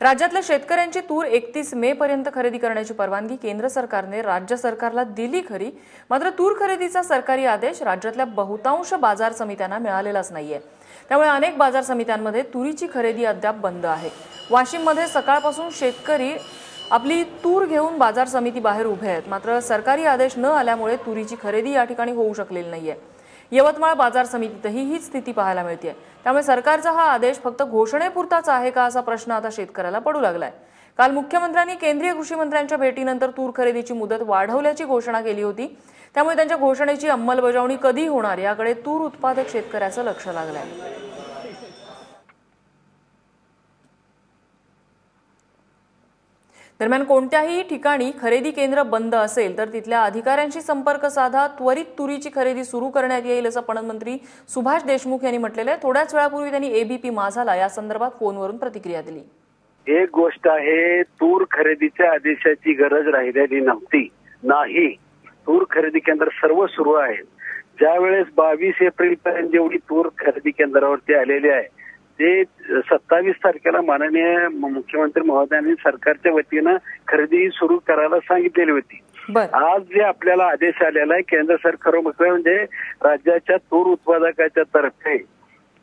राज्यातल्या शेतकऱ्यांची तूर एकतीस मे पर्यंत खरेदी करण्याची परवानगी केंद्र सरकारने राज्य सरकारला दिली खरी. मात्र तूर खरेदीचा सरकारी आदेश राज्यातल्या बहुतांश बाजार समित्यांना मिळालेलाच नाहीये. त्यामुळे अनेक बाजार समित्यांमध्ये तुरीची खरेदी अद्याप बंद आहे. वाशिममध्ये सकाळपासून शेतकरी आपली तूर घेऊन बाजार समिती बाहेर उभे आहेत. मात्र सरकारी आदेश न आल्यामुळे तुरीची खरेदी या ठिकाणी होऊ शकलेली नाहीये. यवतमाळ बाजार समितीतही हीच स्थिती पाहायला मिळते त्यामुळे सरकारचा हा आदेश फक्त घोषणेपुरताच आहे का असा प्रश्न आता शेतकऱ्याला पडू लागलाय. काल मुख्यमंत्र्यांनी केंद्रीय कृषी मंत्र्यांच्या भेटीनंतर तूर खरेदीची मुदत वाढवल्याची घोषणा केली होती. त्यामुळे त्यांच्या घोषणेची अंमलबजावणी कधी होणार याकडे तूर उत्पादक शेतकऱ्याचं लक्ष लागलंय. दरम्यान कोणत्याही ठिकाणी खरेदी केंद्र बंद असेल तर तिथल्या अधिकाऱ्यांशी संपर्क साधा त्वरित तुरीची खरेदी सुरू करण्यात येईल असं पणनमंत्री सुभाष देशमुख यांनी म्हटलेलं आहे. थोड्याच वेळापूर्वी त्यांनी एबीपी माझाला या संदर्भात फोनवरून प्रतिक्रिया दिली. एक गोष्ट आहे तूर खरेदीच्या आदेशाची गरज राहिलेली नव्हती. नाही. तूर खरेदी केंद्र सर्व सुरू आहे ज्यावेळेस बावीस एप्रिल पर्यंत जेवढी तूर खरेदी केंद्रावरती आलेली आहे ते सत्तावीस तारखेला माननीय मुख्यमंत्री महोदयांनी सरकारच्या वतीनं खरेदी सुरू करायला सांगितलेली होती. आज जे आपल्याला आदेश आलेला आहे केंद्र सरकार म्हणजे राज्याच्या तूर उत्पादकाच्या तर्फे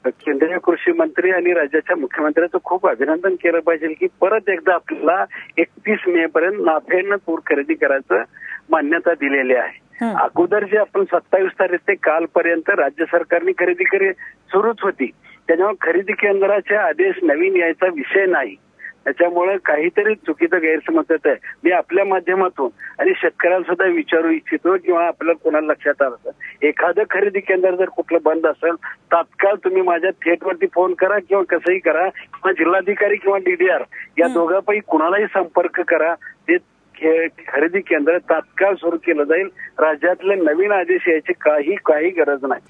केंद्रीय कृषी मंत्री आणि राज्याच्या मुख्यमंत्र्यांचं खूप अभिनंदन केलं पाहिजे की परत एकदा आपल्याला एकतीस मे पर्यंत नाफेडनं तूर खरेदी करायचं मान्यता दिलेली आहे. अगोदर जे आपण सत्तावीस तारीख ते कालपर्यंत राज्य सरकारने खरेदी करी सुरूच होती. त्याच्यामुळे खरेदी केंद्राचे आदेश नवीन यायचा विषय नाही. त्याच्यामुळे काहीतरी चुकीचं गैरसमज आहे मी आपल्या माध्यमातून आणि शेतकऱ्याला सुद्धा विचारू इच्छितो किंवा आपल्याला कोणाला लक्षात आलं एखादं खरेदी केंद्र जर कुठलं बंद असेल तात्काळ तुम्ही माझ्या थेटवरती फोन करा किंवा कसंही करा किंवा जिल्हाधिकारी किंवा डीडीआर या दोघांपैकी कुणालाही संपर्क करा. ते खरेदी केंद्र तात्काळ सुरू केलं जाईल. राज्यातले नवीन आदेश यायची काही काही गरज नाही.